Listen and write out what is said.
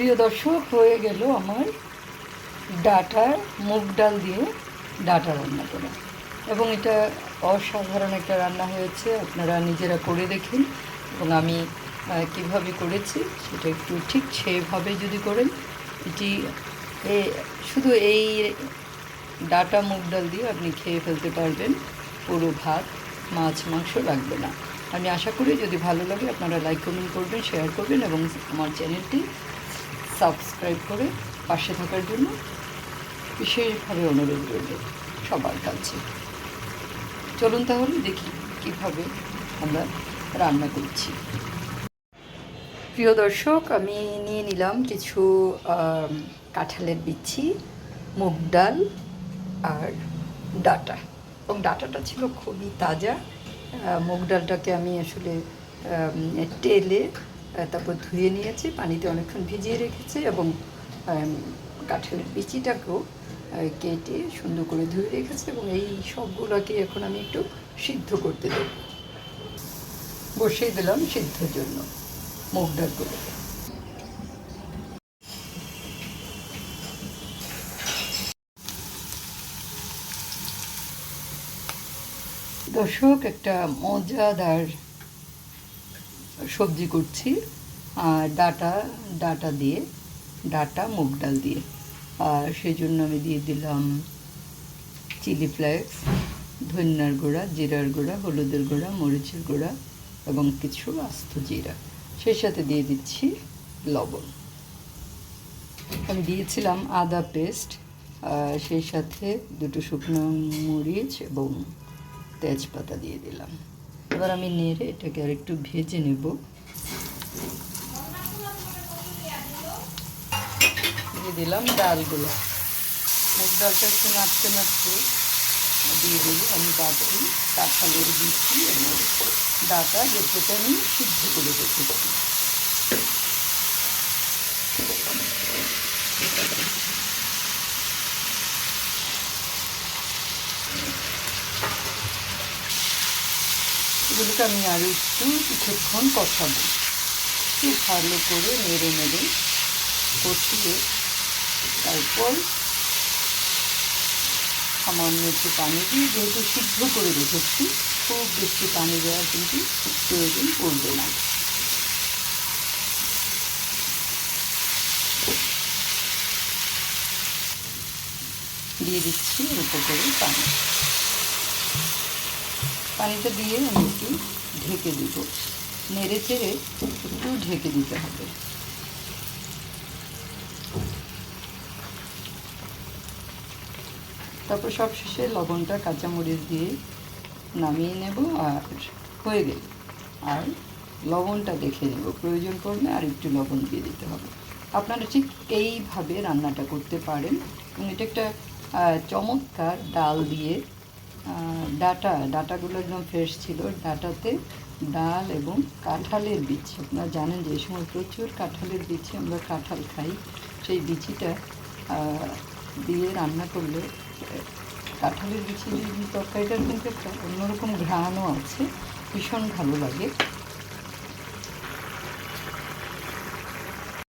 প্রিয় দর্শক হয়ে গেল আমার ডাটা, মুগ ডাল দিয়ে ডাটা রান্না করা। এবং এটা অসাধারণ একটা রান্না হয়েছে, আপনারা নিজেরা করে দেখেন। এবং আমি কীভাবে করেছি সেটা একটু ঠিক সেভাবে যদি করেন, এটি শুধু এই ডাটা, মুগ ডাল দিয়ে আপনি খেয়ে ফেলতে পারবেন। পুরো ভাত, মাছ, মাংস লাগবে না। আমি আশা করি যদি ভালো লাগে আপনারা লাইক কমেন্ট করবেন শেয়ার করবেন এবং আমার চ্যানেলটি সাবস্ক্রাইব করে পাশে থাকার জন্য বিশেষভাবে অনুরোধ রইল সবার কাছে। চলুন তাহলে দেখি কীভাবে আমরা রান্না করছি। প্রিয় দর্শক, আমি নিয়ে নিলাম কিছু কাঁঠালের বিচি, মুগ ডাল আর ডাটা। এবং ডাটাটা ছিল খুবই তাজা। মুগ ডালটাকে আমি আসলে টেলে তারপর ধুয়ে নিয়েছি পানিতে অনেকক্ষণ ভিজিয়ে রেখেছি এবং আম, কাঁঠালের বিচিটাকেও কেটে সুন্দর করে ধুয়ে রেখেছি এবং এই সবগুলোকে এখন আমি একটু সিদ্ধ করতে দেব। বসিয়ে দিলাম সিদ্ধর জন্য মুগ ডালগুলোকে দর্শক একটা মজাদার সবজি করছি আর ডাটা ডাটা দিয়ে, ডাটা, মুগ ডাল দিয়ে। আর সেই জন্য আমি দিয়ে দিলাম চিলি ফ্লেক্স, ধনিয়ার গুঁড়া, জিরার গুঁড়া, হলুদের গুঁড়া, মরিচের গুঁড়া এবং কিছু আস্ত জিরা। সেই সাথে দিয়ে দিচ্ছি লবণ। আমি দিয়েছিলাম আদা পেস্ট সেই সাথে দুটো শুকনো মরিচ এবং তেজপাতা দিয়ে দিলাম। এবার আমি নেড়ে এটাকে আর একটু ভেজে নেব। দিয়ে দিলাম ডালগুলো। মুগ ডালটা একটু নাচতে নাচতে দিয়ে দিই আমি বাটি কাঁঠালের বিচি এবং ডাটা যেটাকে আমি সিদ্ধ করে রেখেছি। এগুলোকে আমি আরও একটু কিছুক্ষণ কষাবো। খুব ভালো করে নেড়ে নেড়ে কষিয়ে তারপর সামান্য একটু পানি দিয়ে যেহেতু সিদ্ধ করে রেখেছি, খুব বেশি পানি দেওয়ার কিন্তু প্রয়োজন পড়বে না। দিয়ে দিচ্ছি অল্প করে পানি। পানিটা দিয়ে আমি একটু ঢেকে দিব। নেড়ে চেড়ে একটু ঢেকে দিতে হবে। তারপর সব শেষে লবণটা কাঁচামরিচ দিয়ে নামিয়ে নেব আর হয়ে গেল। আর লবণটা দেখে নেব। প্রয়োজন পড়লে আর একটু লবণ দিয়ে দিতে হবে। আপনারা ঠিক এইভাবে রান্নাটা করতে পারেন। এটা একটা চমৎকার ডাল দিয়ে ডাটা, ডাটাগুলো একদম ফ্রেশ ছিল। ডাটাতে ডাল এবং কাঁঠালের বীজ আপনারা জানেন যে এই সময় প্রচুর কাঁঠালের বিচি, আমরা কাঁঠাল খাই। সেই বিচিটা দিয়ে রান্না করলে, কাঁঠালের বিচি তরকারিটার কিন্তু একটা অন্যরকম ঘ্রাণও আছে। ভীষণ ভালো লাগে।